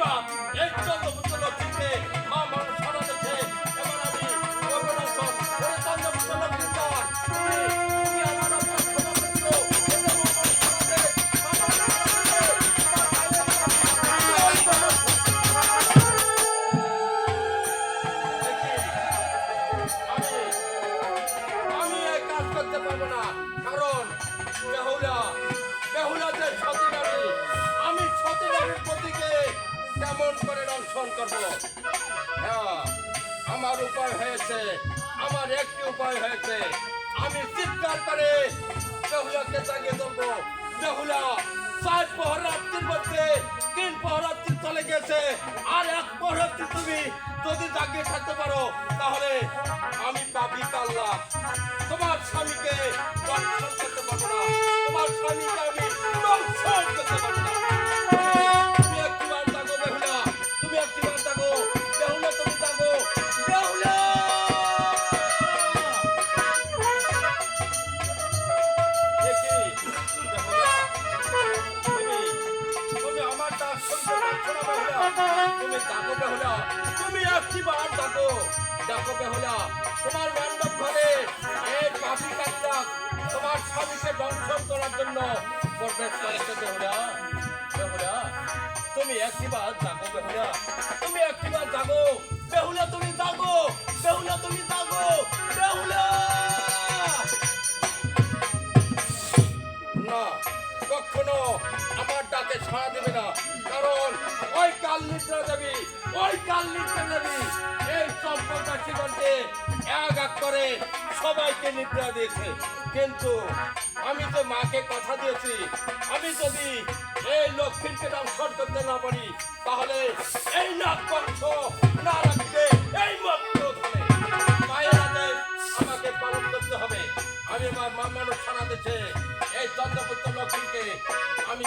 বা এই চন্দ্রপুত্র লক্ষ্মীকে মা মানুষ সারাতেছে এবার আমি চন্দ্রপুত্র লক্ষ্মীটা তুমি তুমি আমার উপর ক্ষমা করে দিও। এটা আমার সারাতে, আমি আমি এই কাজ করতে পারব না কারণ বেহুলা বেহুলা যে সতী নারী আমি সতী নারীর প্রতিকে কেমন করে দংশন করব? হ্যাঁ আমার উপায় হয়েছে, আমার একটি উপায় হয়েছে। আমি চিৎকার করে বেহুলাকে জাগিয়ে দেবো বেহুলা চার পহরাত্রির মধ্যে তিন পহরাত্রি চলে গেছে। আর এক পহরাত্রি তুমি যদি জাগিয়ে থাকতে পারো, তাহলে আমি পাবি কাল্লা। তোমার স্বামীকে করতে পারব না। তোমার স্বামীকে ডাকো বেহুলা তোমার মণ্ডপ ঘরে এই পাপি কাজটা তোমার স্বামীকে দংশন করার জন্য প্রবেশ করেছে বেহুলা বেহুলা তুমি একটিবার জাগো বেহুলা তুমি একটিবার জাগো। বেহুলা তুমি জাগো। বেহুলা তুমি জাগো। বেহুলা না। কখনো আমার ডাকে সাড়া দেবে না। কারণ ওই কাল নিদ্রা দেবী, ওই কাল নিদ্রা দেবী, এই সম্পর্কা জীবনকে এক এক করে সবাইকে নিদ্রা দিয়েছে। কিন্তু আমি তো মাকে কথা দিয়েছি। আমি যদি এই লক্ষ্মীকে দংশন করতে না পারি, তাহলে এই নাক না রাখবে এই ধরে। মায়ের আমাকে পালন করতে হবে। আমি আমার মা ছাড়া দিচ্ছে এই চন্দ্রপুত্র লক্ষ্মীকে আমি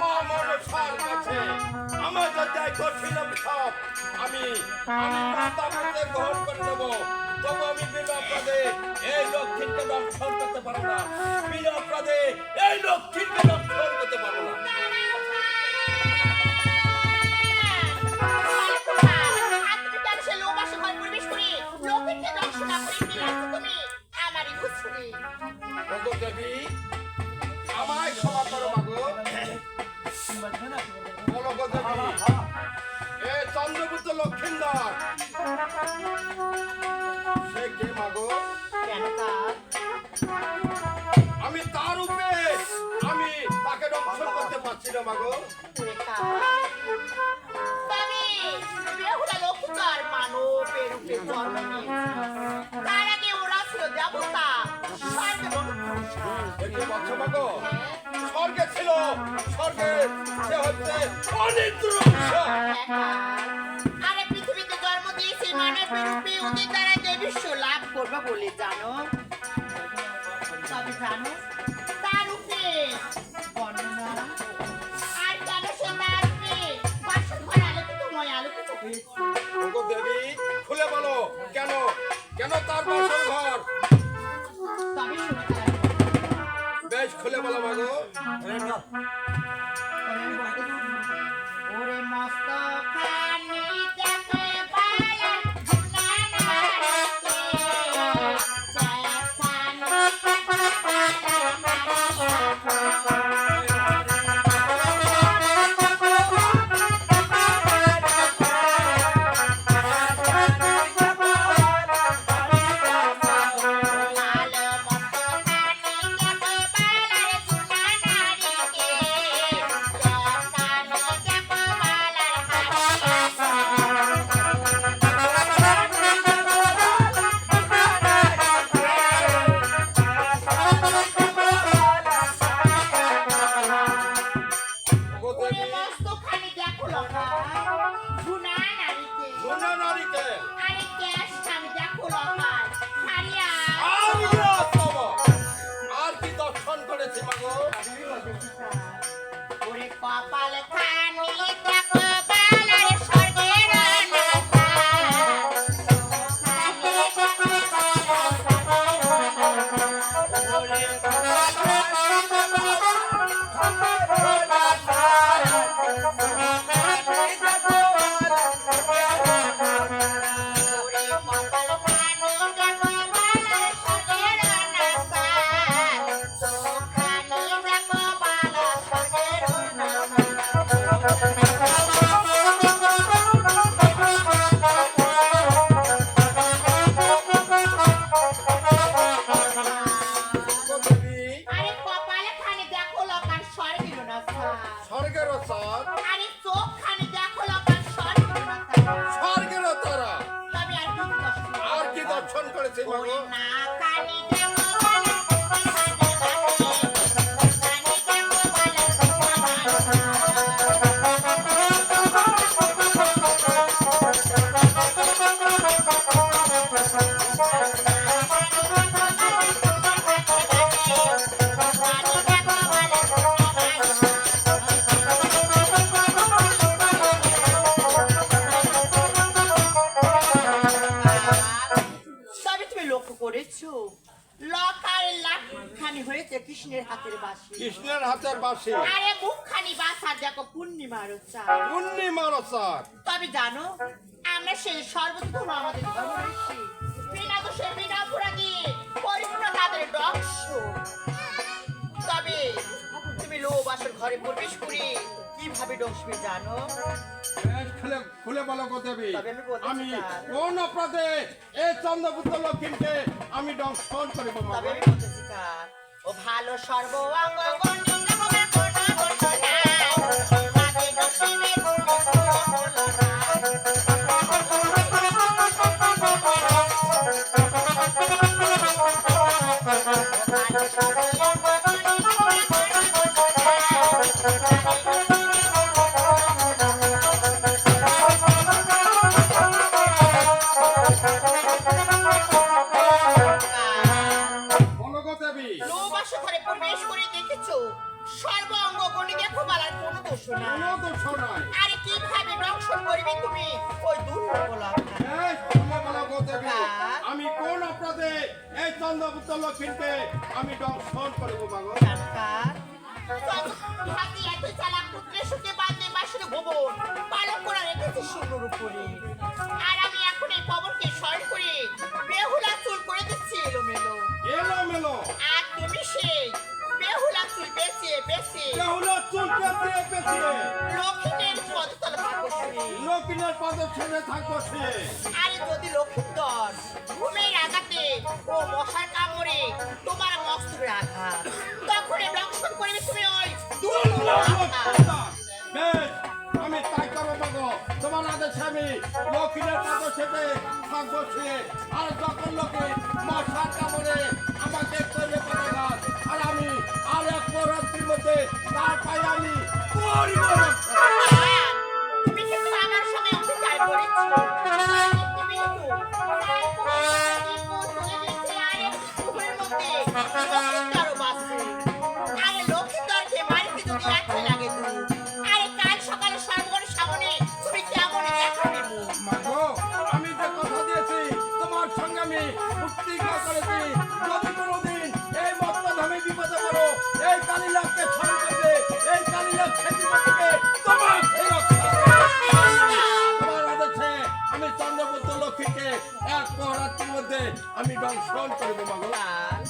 মা মনসার কাছে। আমার যদি কঠিন সব আমি আমি মাতা পেতে গ্রহণ করে নেব। তবু আমি বিনা অপরাধে এই লক্ষ্মীকে দংশন করতে পারব না। বিনা অপরাধে এই লক্ষ্মীকে দংশন করতে পারব না। ওগো দেবী লক্ষিন্দর সে কে মাগো? আমি তার উপরে আমি তাকে দংশন করতে পারছি না মাগো। দেখতে পাচ্ছ মাগো? স্বর্গে ছিল স্বর্গে সে হচ্ছে অনিন্দ্র আরে পৃথিবীতে জন্ম দিয়েছে মানব রূপে ওদের দ্বারা দেবীশ্ব লাভ করবে বলে জানো? তবে জানো তার রূপে বর্ণনা। আর কেন সে তার রূপে বাসন ঘর আলোকিত হয়েছে? ওগো দেবী খুলে বলো কেন? কেন তার বাসর ঘর তবে বেশ খুলে বলো মাগো। না নারিকেল আরে গ্যাস আমি দেখো লকার হারিয়া আমরা সব আর কি দর্শন করেছি মাগো ওরে কপালে থানি দেখো আরে মুখখানি বাসা দেখো পূর্ণিমার পূর্ণিমার তবে জানো আমরা সেই আমাদের বিনা দোষে বিনা অপরাধী পরিপূর্ণ তাদের তবে তুমি লোভ আসর ঘরে প্রবেশ করে কীভাবে ডসবে জানো? খুলে খুলে বলো গো দেবী। আমি। কোন অপরাধে এই চন্দ্রপুত্র লক্ষ্মীকে আমি দংশন করিব মা তবে আমি বলতেছি ও ভালো সর্ব অঙ্গ প্রবেশ করে দেখেছ? সর্ব অঙ্গ গণি দেখো বালার কোনো দোষ না দোষ নাই। আরে কীভাবে দংশন করবে তুমি? ওই খুলে বলো। আমি কোন অপরাধে এই চন্দ্রপুত্র লক্ষ্মীকে আমি দংশন করিব মা হাতি এত চালাক পুত্রের সুখে বাঁধে বাসের ভবন পালন করা রেখেছে সুন্দর উপরে। বেছে বেছে কেহুলা চুল পেঁচিয়ে পেঁচিয়ে লক্ষ্মীদের পদতল ভাগ্যশ্রী লক্ষ্মীর পদ ছেড়ে থাকব সে। আরে যদি লক্ষ্মীধর ঘুমের আঘাতে ও মশার কামড়ে তোমার মস্তকের আঘাত তখন দংশন করবে তুমি ওই আঘাত। বেশ আমি তাই করব মাগো। তোমার আদেশে আমি লক্ষ্মীর পদ ছেড়ে থাকব আর যখন লোকে মশার কামড়ে আমাকে করবে পদাঘাত আর আমি আর এক মধ্যে তার পায়ে আমি করিব রক্ষা। এক পহরাত্রির মধ্যে আমি দংশন করব মাগো কাল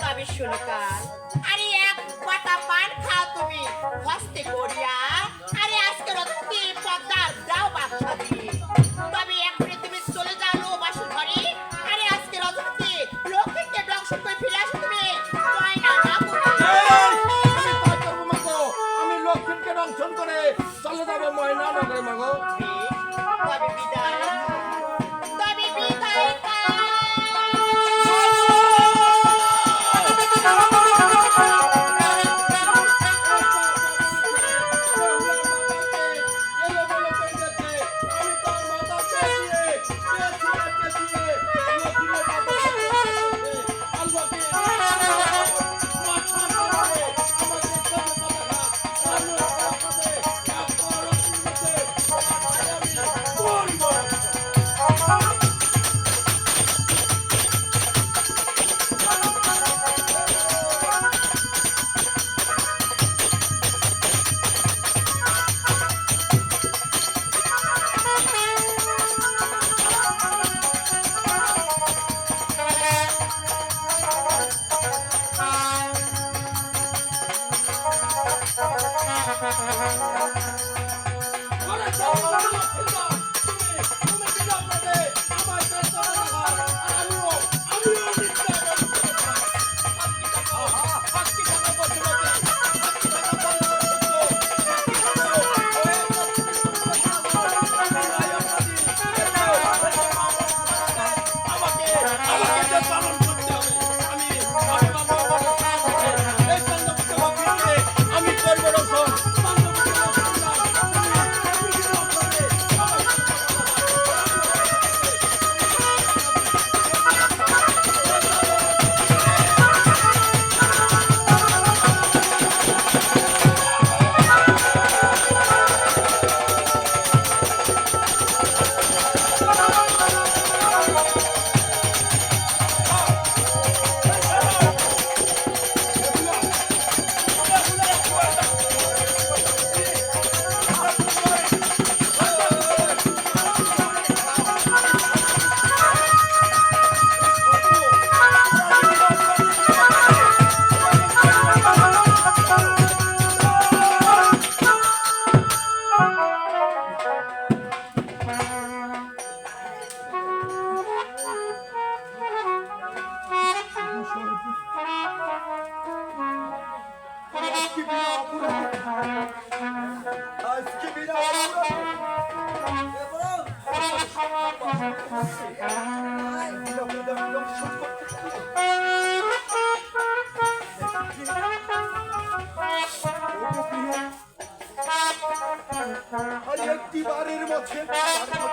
তবে শোনো কাল। আরে এক পাতা পান খাও তুমি হস্তে করিয়া। আরে আজকে রথে পদ্মার দাও বাচ্চা দিয়ে। তবে এখনই তুমি চলে যাও লো বাসু ঘরে। আরে আজকে রথে লক্ষ্মীকে ধ্বংস করে ফিরে আসো তুমি। ময়না না আমি তাই করব মাগো আমি লক্ষ্মীকে দংশন করে চলে যাব ময়না নগরে মাগো তবে বিদায় বারের মধ্যে একটি